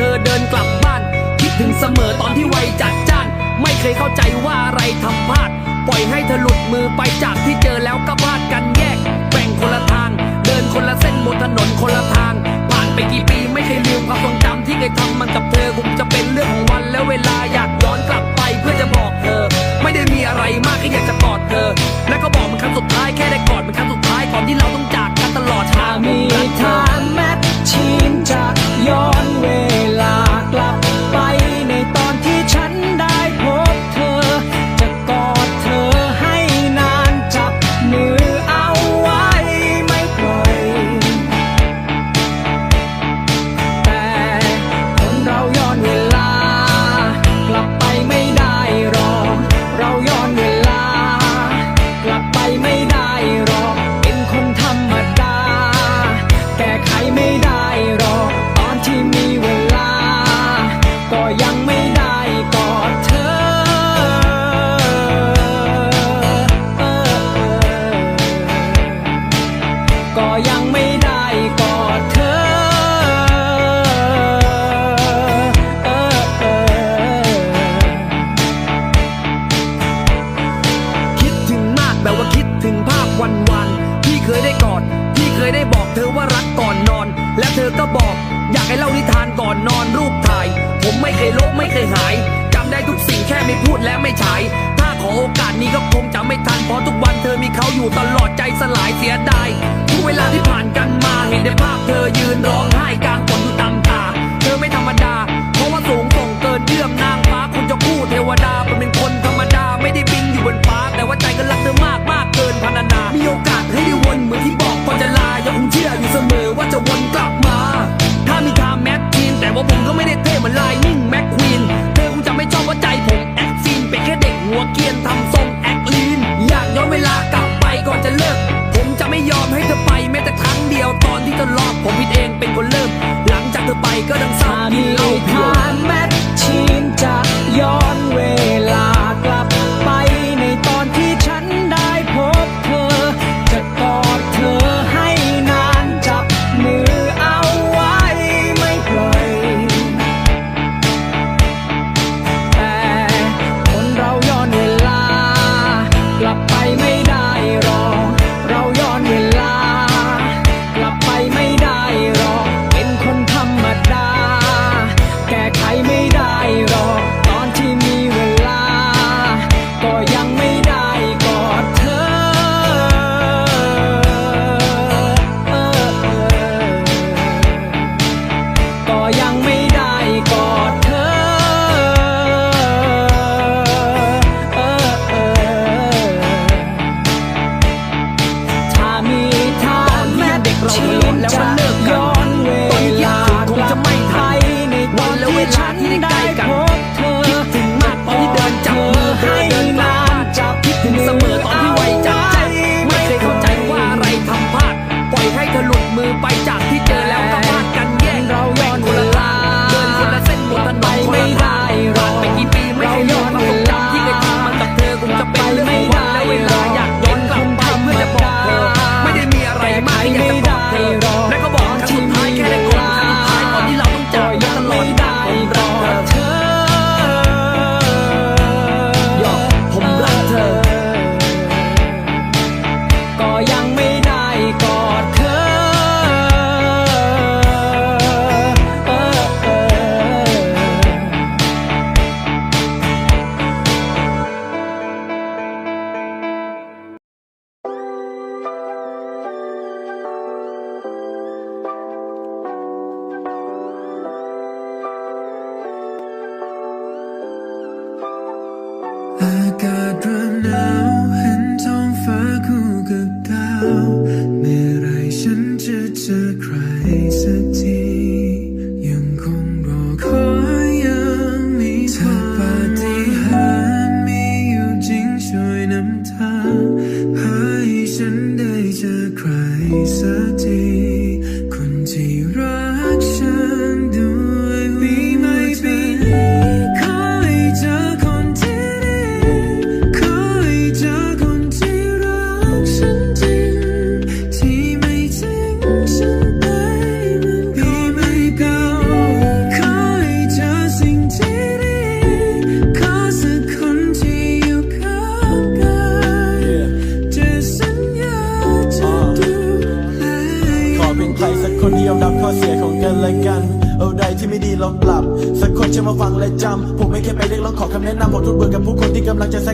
เธอเดินกลับบ้าน คิดถึงเสมอตอนที่วัยจัดจ้าน ไม่เคยเข้าใจว่าอะไรทำพลาด ปล่อยให้เธอหลุดมือไปจากที่เจอแล้วก็พลาดกันแยกแบ่งคนละทาง เดินคนละเส้นบนถนนคนละทาง ผ่านไปกี่ปีไม่เคยลืมความทรงจำที่เคยทำมันกับเธอคงจะเป็นเรื่องของวันและเวลา ให้เล่านิทานก่อนนอนรูปถ่าย ผมไม่เคยลบไม่เคยหายจำได้ทุกสิ่งแค่ไม่พูดและไม่ฉาย ถ้าขอโอกาสนี้ก็คงจะไม่ทันเพราะทุกวันเธอมีเขาอยู่ตลอดใจสลายเสียดายทุกเวลาที่ผ่านกันมาเห็นได้ภาพเธอยืนร้องไห้กลางฝนตามตา เธอไม่ธรรมดา เพราะว่าสูงส่งเกินเยื่อมนางฟ้าคุณจะคู่เทวดาเป็นคนธรรม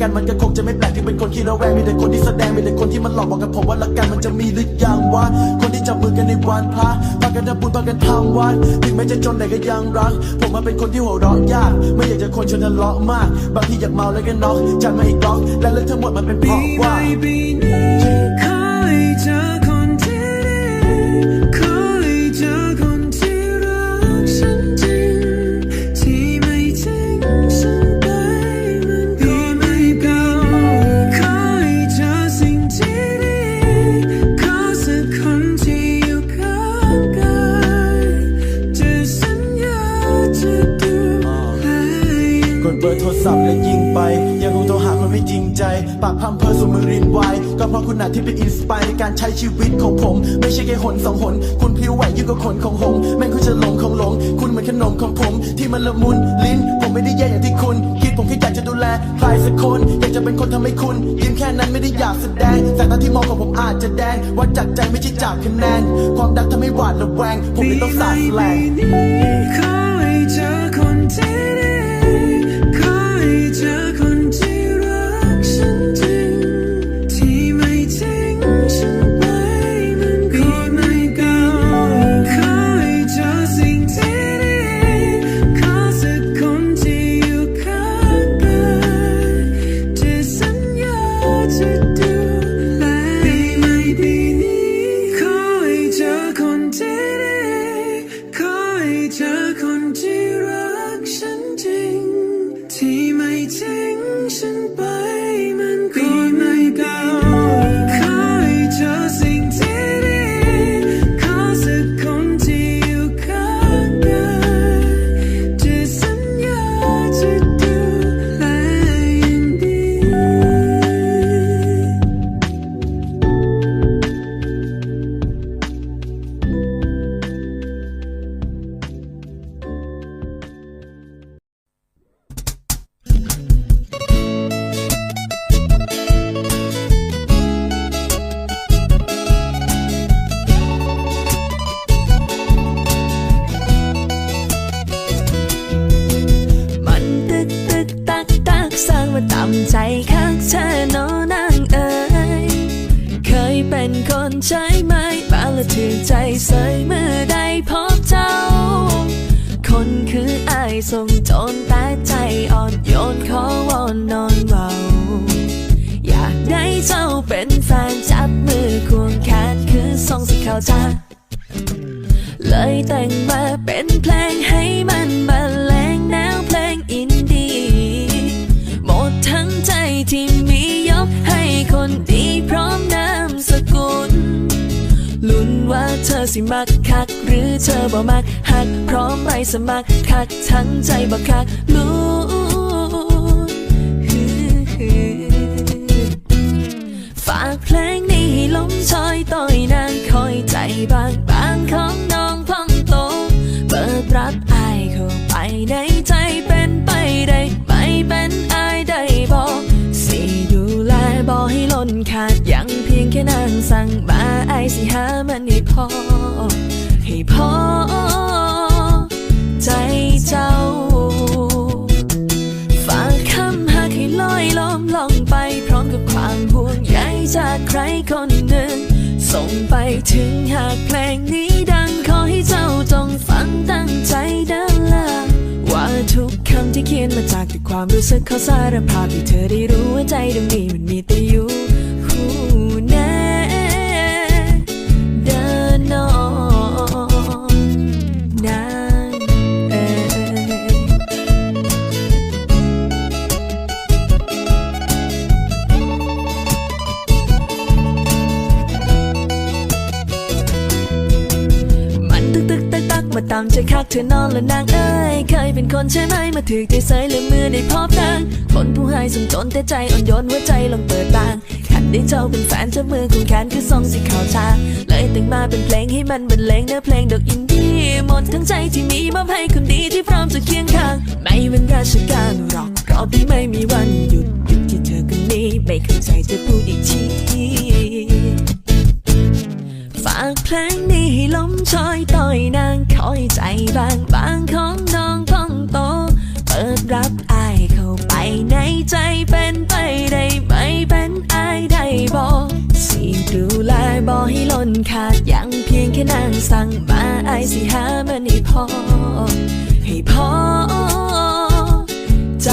กันมันก็คงจะไม่แปลกที่เป็นคนขี้ระแวงมีแต่คนที่แสดงมีแต่คนที่มันหลอกบอกกับผมว่ารักกันมันจะมีหรือยังวะคนที่จับมือกันในวันพระพากันทำบุญพากันทำวัดถึงแม้จะจนแต่ก็ยังรัก ผมมาเป็นคนที่หัวเราะยาก ไม่อยากจะคนชนทะเลาะมาก บางทีอยากเมาแล้วก็น็อกจัดมาอีกล็อกและเรื่องทั้งหมดมันเป็นเพราะว่า ดเบอร์โทรศัพท์และยิงไปยังคงโทรหาคนไม่จริงใจ ปากพัมเพอสมือรินไวก็เพราะคุณอาจที่เป็นอินสปายในการใช้ชีวิตของผม ไม่ใช่แค่หนสองหน คุณพลิ้วไหวยิ่งกว่าขนของหงแม่งคุณจะหลงของหลง คุณเหมือนขนมของผม ที่มันละมุนลิ้น ผมไม่ได้แย่อย่างที่คุณ คิดผมแค่อยากจะดูแลใครสักคนอยากจะเป็นคนทำให้คุณยิ้มแค่นั้นไม่ได้อยากแสดงแต่ตาที่มองของผมอาจจะแดงวัดจากใจไม่ใช่จากคะแนนความดังทำให้หวาดระแวง ผมเลยต้องสาดแสลง งฉั ส่งจนแต่ใจอ่อนโยนขอวอนนอนเบาอยากได้เจ้าเป็นแฟนจับมือควงแขนคือส่งสิเข้าใจเลยแต่งมาเป็นเพลงให้ สิมักคัก หรือเธอบ่มักหักพร้อมไปสมัครคักทั้งใจบ่คักลุ้ฝากเพลงนี้ให้ลมชอยต่อยนางคอยใจบางบางของน้องพองโต เปิดรับอายเข้าไปในใจเป็นไปได้ไม่เป็นอายได้บอกสิดูแลบอกให้ล้นขาด ค่นางสั่งมาไอายสิหามันให้พอ ให้พอ ใจเจ้า ฝากคำหากให้ลอยล้อมลองไป พร้อมกับความห่วงใยจากใครคนหนึ่ง ส่งไปถึงหากเพลงนี้ดังขอให้เจ้าจงฟังตั้งใจดินละว่าทุกคำที่เขียนมาจากแต่ความรู้สึกเขาสารภาพให้เธอได้รู้ว่าใจดวงนี้มันมีแต่อยู่ ตามใจคักเธอนอนและนางเอ้ยเคยเป็นคนใช่ไหมมาถือใจใส่เลยมือได้พบนางคนผู้ให้สมจนแต่ใจอ่อนโยนหัวใจลองเปิดบางขันได้เจ้าเป็นแฟนเจ้ามือของแขนคือทรงสีขาวชาเลยแต่งมาเป็นเพลงให้มันบรรเลงเนื้อเพลงดอกอินดี้หมดทั้งใจที่มีมอบให้คนดีที่พร้อมจะเคียงข้าง ไม่เป็นราชการหรอกรอบที่ไม่มีวันหยุดหยุดที่เธอคนนี้ไม่เข้าใจจะพูดอีกทีฝากเพลงนี้ให้ล้มชอยต่อย บางบางของน้องพองโต เปิดรับอายเข้าไปในใจเป็นไปได้ไหมเป็นอายได้บอกสิดูแลบอให้ล้นขาดยังเพียงแค่นางสั่งมาอายสิหามันให้พอ ให้พอ ใจ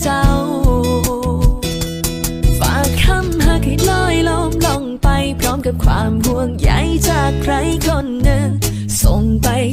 เจ้า ฝากคำหากให้ลอยลมลงไปพร้อมกับความห่วงใยจากใครคน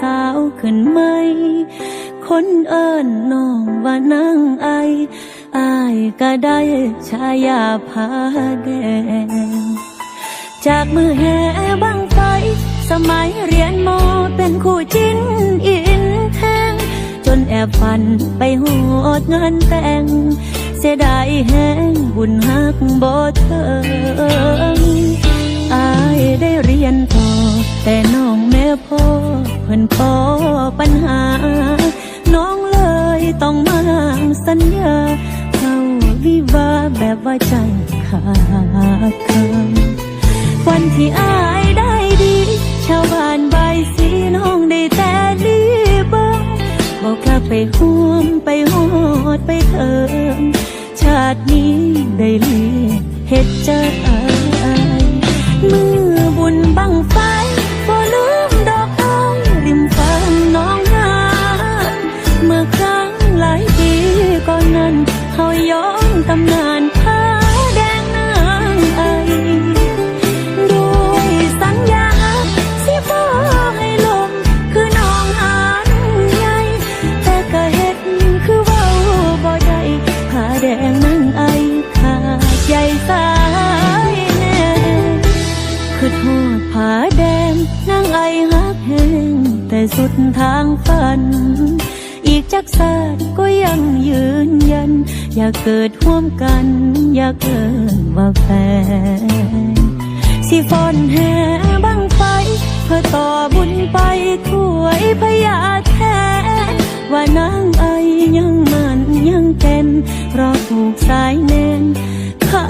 สาวขึ้นไหม คนเอิ้นน้องว่านางไออายก็ได้ชายาพาแดง จากมือแห่บังไฟ สมัยเรียนมอเป็นคู่จิ้นอินแทง จนแอบฝันไปโหดงานแต่ง เสียดายแห้งบุญหักบ่เถิง อายได้เรียนต่อ แต่น้องแม่พ่อเพิ่นพอปัญหา น้องเลยต้องมาสัญญาเข้าวิวาแบบว่าใจขาดคำวันที่อายได้ดี ชาวบ้านใบสีน้องได้แต่ลีบิงบอกกลับไปห่วมไปหอดไปเถิมชาตินี้ได้เลียเฮ็ดใจมือบุ ญ สุดทางฝัน อีกจักศาสตร์ก็ยังยืนยัน อยากเกิดร่วมกัน อยากเกิดว่าแฟนสิฟอนแห่บังไฟ เพื่อต่อบุญไปถ้วยพญาแทน ว่านางไอยังมันยังแก่นรอถูกสายแน่นขา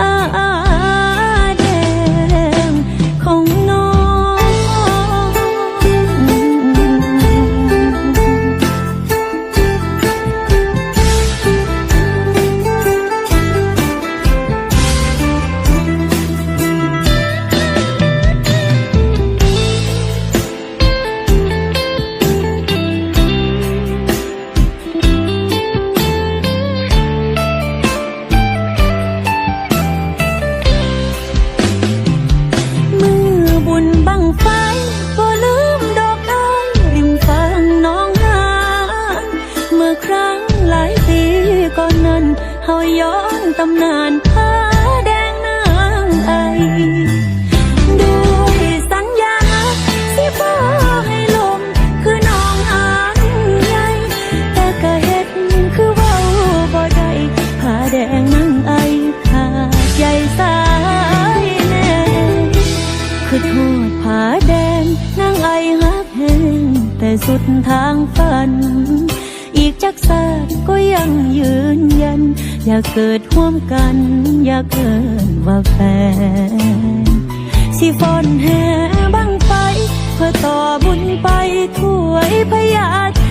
าแดงนั่งไอฮักแหงแต่สุดทางฝัน อีกจักสาดก็ยังยืนยัน อยากเกิดห่วมกัน อยากเกิดว่าแฟน สิฟอนแห่บังไฟเพื่อต่อบุญไปถวยพยาแท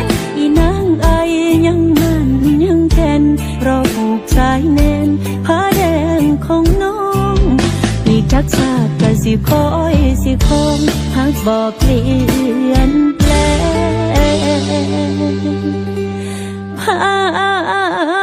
นอีนางไอยังมันยังแทนราผูกสายแน่นผ้าแดงของน้อง จักชาติก็สิคอยสิคงหักบอกเปลี่ยนแปลง